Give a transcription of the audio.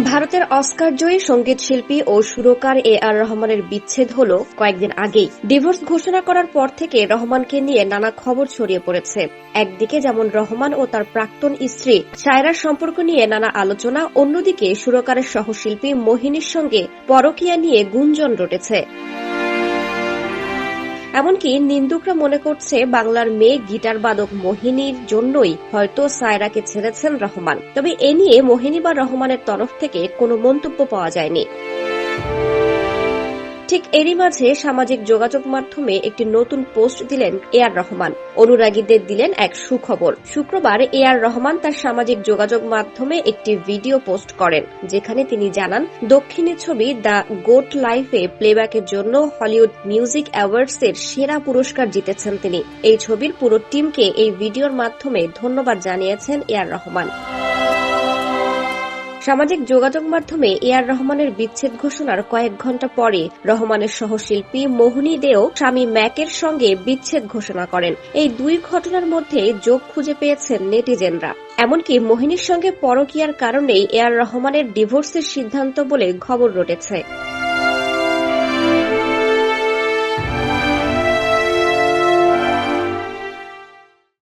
ভারতের অস্কার জয়ী সংগীত শিল্পী ও সুরকার এ আর রহমানের বিচ্ছেদ হল কয়েকদিন আগেই। ডিভোর্স ঘোষণা করার পর থেকে রহমানকে নিয়ে নানা খবর ছড়িয়ে পড়েছে। একদিকে যেমন রহমান ও তার প্রাক্তন স্ত্রী সায়রার সম্পর্ক নিয়ে নানা আলোচনা, অন্যদিকে সুরকারের সহশিল্পী মোহিনীর সঙ্গে পরকিয়া নিয়ে গুঞ্জন রটেছে। এমনকি নিন্দুকরা মনে করছে বাংলার মেয়ে গিটার বাদক মোহিনীর জন্যই হয়তো সায়রাকে ছেড়েছেন রহমান। তবে এ নিয়ে মোহিনী বা রহমানের তরফ থেকে কোনো মন্তব্য পাওয়া যায়নি। ঠিক এরই মাঝে সামাজিক যোগাযোগ মাধ্যমে একটি নতুন পোস্ট দিলেন এ আর রহমান। অনুরাগীদের দিলেন এক সুখবর। শুক্রবার এ আর রহমান তার সামাজিক যোগাযোগ মাধ্যমে একটি ভিডিও পোস্ট করেন, যেখানে তিনি জানান, দক্ষিণী ছবি দ্য গোট লাইফে প্লেব্যাকের জন্য হলিউড মিউজিক অ্যাওয়ার্ডস এর সেরা পুরস্কার জিতেছেন তিনি। এই ছবির পুরো টিমকে এই ভিডিওর মাধ্যমে ধন্যবাদ জানিয়েছেন এ আর রহমান। সামাজিক যোগাযোগ মাধ্যমে এ আর রহমানের বিচ্ছেদ ঘোষণার কয়েক ঘণ্টা পরে রহমানের সহশিল্পী মোহনী দেও স্বামী ম্যাকের সঙ্গে বিচ্ছেদ ঘোষণা করেন। এই দুই ঘটনার মধ্যে যোগ খুঁজে পেয়েছেন নেটিজেনরা। এমনকি মোহিনীর সঙ্গে পরকিয়ার কারণেই এ আর রহমানের ডিভোর্সের সিদ্ধান্ত বলে খবর রটেছে।